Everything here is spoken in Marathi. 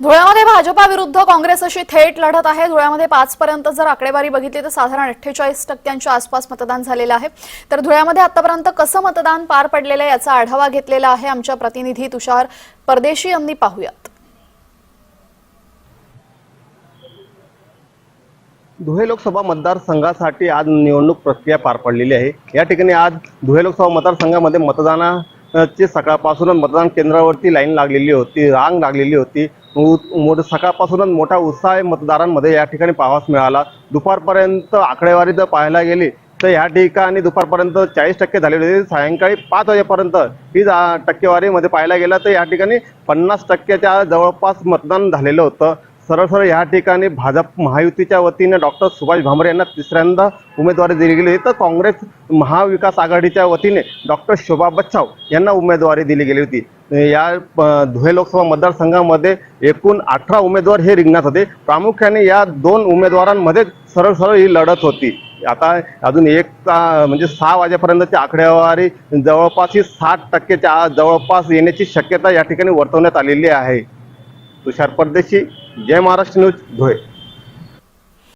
धुळ्यामध्ये भाजपा विरुद्ध काँग्रेस अशी थेट लढत आहे. धुळ्यामध्ये पाचपर्यंत जर आकडेवारी बघितली तर साधारण अठ्ठेचाळीस टक्क्यांच्या आसपास मतदान झालेलं आहे. तर धुळ्यामध्ये आतापर्यंत कसं मतदान पार पडलेलं आहे याचा आढावा घेतलेला आहे आमच्या प्रतिनिधी तुषार परदेशी यांनी पाहूयात. धुळे लोकसभा मतदारसंघासाठी आज निवडणूक प्रक्रिया पार पडलेली आहे. या ठिकाणी आज धुळे लोकसभा मतदारसंघामध्ये मतदाना चे सकाळपासूनच मतदान केंद्रावरती लाईन लागलेली होती रांग लागलेली होती. मोठ सकाळपासूनच मोठा उत्साह मतदारांमध्ये या ठिकाणी पाहावास मिळाला. दुपारपर्यंत आकडेवारी जर पाहायला गेली तर ह्या ठिकाणी दुपारपर्यंत चाळीस टक्के झालेली होती. सायंकाळी पाच वाजेपर्यंत ही टक्केवारीमध्ये पाहायला गेलं तर या ठिकाणी पन्नास टक्क्याच्या जवळपास मतदान झालेलं होतं. सरळ सरळ या ठिकाणी भाजप महायुतीच्या वतीने डॉक्टर सुभाष भामरे यांना तिसऱ्यांदा उमेदवारी दिली गेली. होती तर काँग्रेस महाविकास आघाडीच्या वतीने डॉक्टर शोभा बच्छाव यांना उमेदवारी दिली गेली होती. या धुळे लोकसभा मतदारसंघामध्ये एकूण अठरा उमेदवार हे रिंगणात होते. प्रामुख्याने या दोन उमेदवारांमध्ये सरळ सरळ ही लढत होती. आता अजून एक म्हणजे सहा वाजेपर्यंतची आकडेवारी जवळपास ही साठ टक्केच्या जवळपास येण्याची शक्यता या ठिकाणी वर्तवण्यात आलेली आहे. तुषार परदेशी जय महाराष्ट्र न्यूज धुळे.